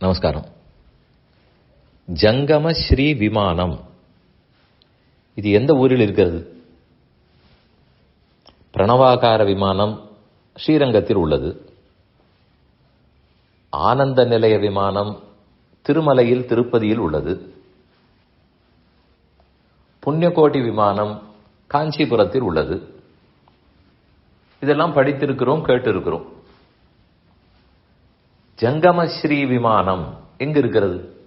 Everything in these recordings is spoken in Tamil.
நமஸ்காரம். ஜங்கம ஸ்ரீ விமானம். இது எந்த ஊரில் இருக்கிறது? பிரணவாகார விமானம் ஸ்ரீரங்கத்தில் உள்ளது. ஆனந்த நிலைய விமானம் திருமலையில் திருப்பதியில் உள்ளது. புண்ணியகோட்டி விமானம் காஞ்சிபுரத்தில் உள்ளது. இதெல்லாம் படித்திருக்கிறோம் கேட்டிருக்கிறோம். ஜங்கமஸ்ரீ விமானம் எங்க இருக்கிறது?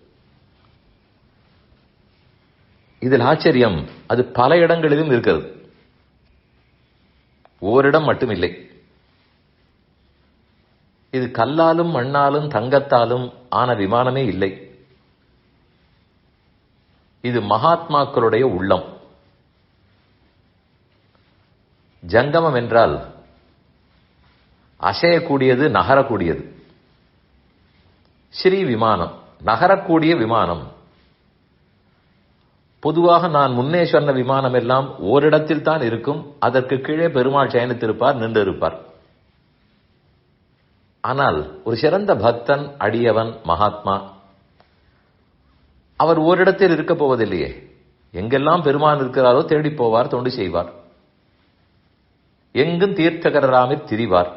இதில் ஆச்சரியம் அது பல இடங்களிலும் இருக்கிறது. ஓரிடம் மட்டுமில்லை. இது கல்லாலும் மண்ணாலும் தங்கத்தாலும் ஆன விமானமே இல்லை. இது மகாத்மாக்களுடைய உள்ளம். ஜங்கமம் என்றால் அசையக்கூடியது நகரக்கூடியது. ஸ்ரீ விமானம் நகரக்கூடிய விமானம். பொதுவாக நான் முன்னே சொன்ன விமானம் எல்லாம் ஓரிடத்தில் தான் இருக்கும். அதற்கு கீழே பெருமாள் சயனித்திருப்பார் நின்றிருப்பார். ஆனால் ஒரு சிறந்த பக்தன் அடியவன் மகாத்மா அவர் ஓரிடத்தில் இருக்க போவதில்லையே. எங்கெல்லாம் பெருமான் இருக்கிறாரோ தேடி போவார் தொண்டு செய்வார். எங்கும் தீர்த்தகராமிற் திரிவார்.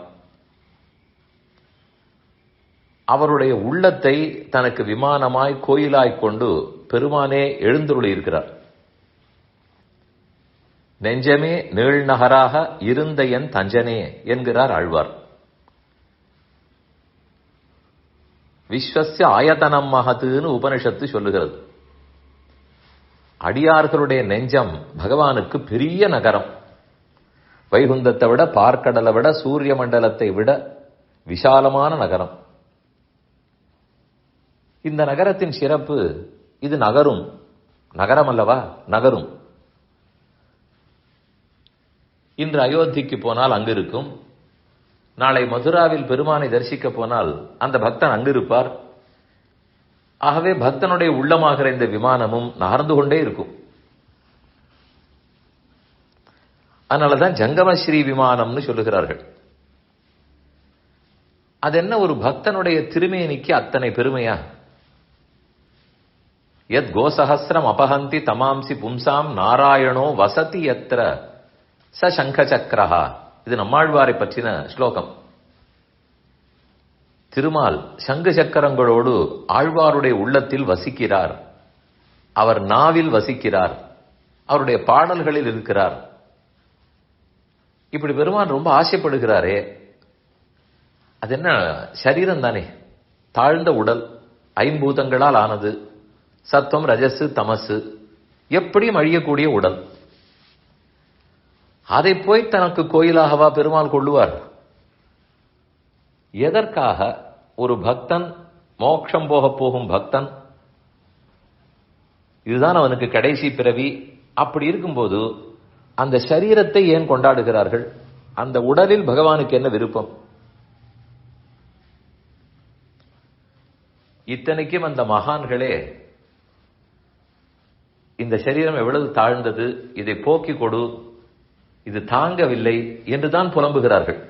அவருடைய உள்ளத்தை தனக்கு விமானமாய் கோயிலாய் கொண்டு பெருமானே எழுந்துருளி இருக்கிறார். நெஞ்சமே நீழ்நகராக இருந்த என் தஞ்சனே என்கிறார் ஆழ்வார். விஸ்வசிய ஆயத்தனம் மகத்துன்னு உபனிஷத்து சொல்லுகிறது. அடியார்களுடைய நெஞ்சம் பகவானுக்கு பெரிய நகரம். வைகுந்தத்தை விட பார்க்கடலை விட சூரிய மண்டலத்தை விட விசாலமான நகரம். இந்த நகரத்தின் சிறப்பு இது நகரும். நகரம் அல்லவா நகரும். இன்று அயோத்திக்கு போனால் அங்கு இருக்கும் நாளை மதுராவில் பெருமானை தரிசிக்க போனால் அந்த பக்தன் அங்கு இருப்பார் ஆகவே பக்தனுடைய உள்ளமாகிற இந்த விமானமும் நகர்ந்து கொண்டே இருக்கும். அதனாலதான் ஜங்கமஸ்ரீ விமானம்னு சொல்லுகிறார்கள். அது என்ன ஒரு பக்தனுடைய திருமேனிக்கு அத்தனை பெருமையா? எத் கோசஹசிரம் அபஹந்தி தமாம்சி பும்சாம் நாராயணோ வசதி எத்திர ச சங்க சக்கரஹா இது நம்மாழ்வாரை பற்றின ஸ்லோகம். திருமால் சங்கு சக்கரங்களோடு ஆழ்வாருடைய உள்ளத்தில் வசிக்கிறார். அவர் நாவில் வசிக்கிறார். அவருடைய பாடல்களில் இருக்கிறார். இப்படி பெருமான் ரொம்ப ஆசைப்படுகிறாரே. அது என்ன சரீரம் தானே தாழ்ந்த உடல் ஐம்பூதங்களால் ஆனது. சத்துவம் ரஜசு தமசு. எப்படியும் அழியக்கூடிய உடல். அதை போய் தனக்கு கோயிலாகவா பெருமாள் கொள்ளுவார்? எதற்காக ஒரு பக்தன் மோட்சம் போக போகும் பக்தன்? இதுதான் அவனுக்கு கடைசி பிறவி. அப்படி இருக்கும்போது அந்த சரீரத்தை ஏன் கொண்டாடுகிறார்கள்? அந்த உடலில் பகவானுக்கு என்ன விருப்பம்? இத்தனைக்கும் அந்த மகான்களே இந்த சரீரம் எவ்வளவு தாழ்ந்தது இதை போக்கி கொடு இது தாங்கவில்லை என்றுதான் புலம்புகிறார்கள்.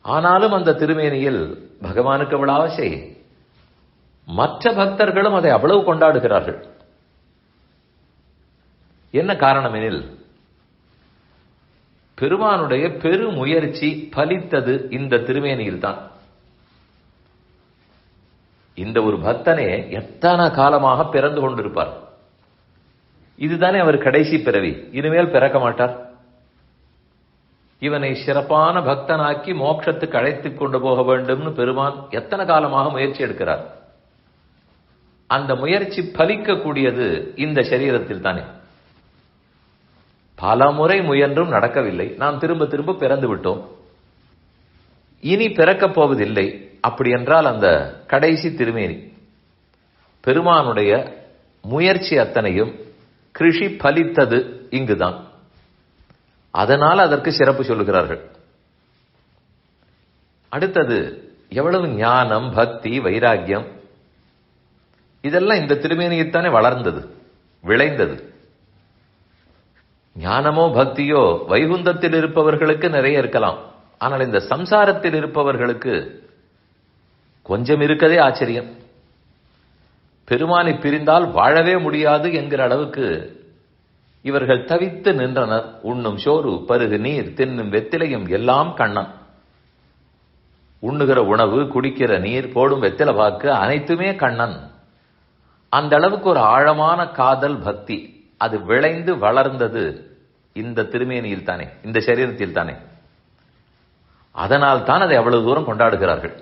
ஆனாலும் அந்த திருமேனியில் பகவானுக்கு அவ்வளவு ஆசை. மற்ற பக்தர்களும் அதை அவ்வளவு கொண்டாடுகிறார்கள். என்ன காரணம் எனில் பெருமானுடைய பெருமுயற்சி பலித்தது இந்த திருமேனியில் தான் இந்த ஒரு பக்தனே எத்தனை காலமாக பிறந்து கொண்டிருப்பார்? இதுதானே அவர் கடைசி பிறவி. இனிமேல் பிறக்க மாட்டார். இவனை சிறப்பான பக்தனாக்கி மோட்சத்துக்கு அழைத்துக் கொண்டு போக வேண்டும்னு பெருமான் எத்தனை காலமாக முயற்சி எடுக்கிறார். அந்த முயற்சி பலிக்கக்கூடியது இந்த சரீரத்தில் தானே. பல முறை முயன்றும் நடக்கவில்லை. நாம் திரும்ப திரும்ப பிறந்து விட்டோம். இனி பிறக்கப் போவதில்லை. அப்படி என்றால் அந்த கடைசி திருமேனி. பெருமானுடைய முயற்சி அத்தனையும் கிருஷி பலித்தது இங்குதான். அதனால் அதற்கு சிறப்பு சொல்லுகிறார்கள். அடுத்தது எவ்வளவு ஞானம் பக்தி வைராக்கியம்? இதெல்லாம் இந்த திருமேனியைத்தானே வளர்ந்தது விளைந்தது. ஞானமோ பக்தியோ வைகுந்தத்தில் இருப்பவர்களுக்கு நிறைய இருக்கலாம். ஆனால் இந்த சம்சாரத்தில் இருப்பவர்களுக்கு கொஞ்சம் இருக்கதே ஆச்சரியம். பெருமானை பிரிந்தால் வாழவே முடியாது என்கிற அளவுக்கு இவர்கள் தவித்து நின்றனர். உண்ணும் சோறு பருகு நீர் தின்னும் வெத்திலையும் எல்லாம் கண்ணன் உண்ணுகிற உணவு குடிக்கிற நீர் போடும் வெத்தில பாக்கு அனைத்துமே கண்ணன். அந்த அளவுக்கு ஒரு ஆழமான காதல் பக்தி. அது விளைந்து வளர்ந்தது இந்த திருமேனியில் தானே இந்த சரீரத்தில் தானே. அதனால் தான் அதை அவ்வளவு தூரம் கொண்டாடுகிறார்கள்.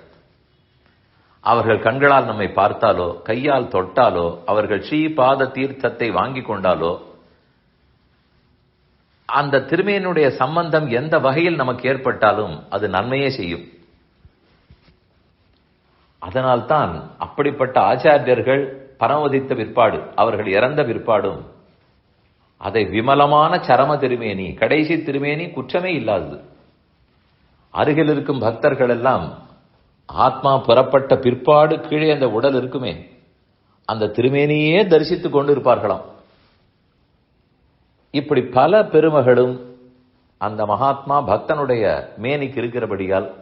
அவர்கள் கண்களால் நம்மை பார்த்தாலோ கையால் தொட்டாலோ அவர்கள் ஸ்ரீ பாத தீர்த்தத்தை வாங்கி கொண்டாலோ அந்த திருமையினுடைய சம்பந்தம் எந்த வகையில் நமக்கு ஏற்பட்டாலும் அது நன்மையே செய்யும். அதனால்தான் அப்படிப்பட்ட ஆச்சாரியர்கள் பரமதித்த பிற்பாடு அவர்கள் இறந்த பிற்பாடும் அதை விமலமான சரம திருமேனி கடைசி திருமேனி குற்றமே இல்லாதது. அருகில் இருக்கும் பக்தர்கள் எல்லாம் ஆத்மா புறப்பட்ட பிற்பாடு கீழே அந்த உடல் இருக்குமே. அந்த திருமேனியே தரிசித்துக் கொண்டு இருப்பார்களாம் இப்படி பல பெருமகளும் அந்த மகாத்மா பக்தனுடைய மேனிக்கு இருக்கிறபடியால்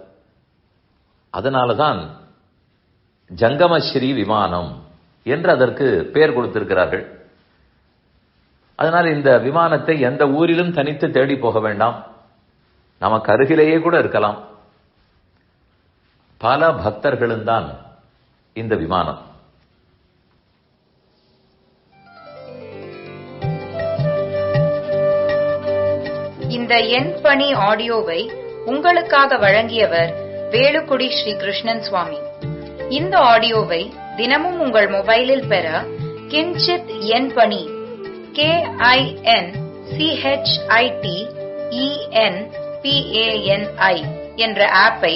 அதனாலதான் ஜங்கமஸ்ரீ விமானம் என்று அதற்கு பெயர் கொடுத்திருக்கிறார்கள். அதனால் இந்த விமானத்தை எந்த ஊரிலும் தனித்து தேடி போக வேண்டாம். நமக்கு அருகிலேயே கூட இருக்கலாம். பல பக்தர்களும் தான் இந்த விமானம். இந்த எண் பணி ஆடியோவை உங்களுக்காக வழங்கியவர் வேலுக்குடி ஸ்ரீ கிருஷ்ணன் சுவாமி. இந்த ஆடியோவை தினமும் உங்கள் மொபைலில் பெற கிஞ்சித் எண் பணி கே ஐ என் சிஹெச்ஐடி இஎன் பிஏஎன்ஐ என்ற ஆப்பை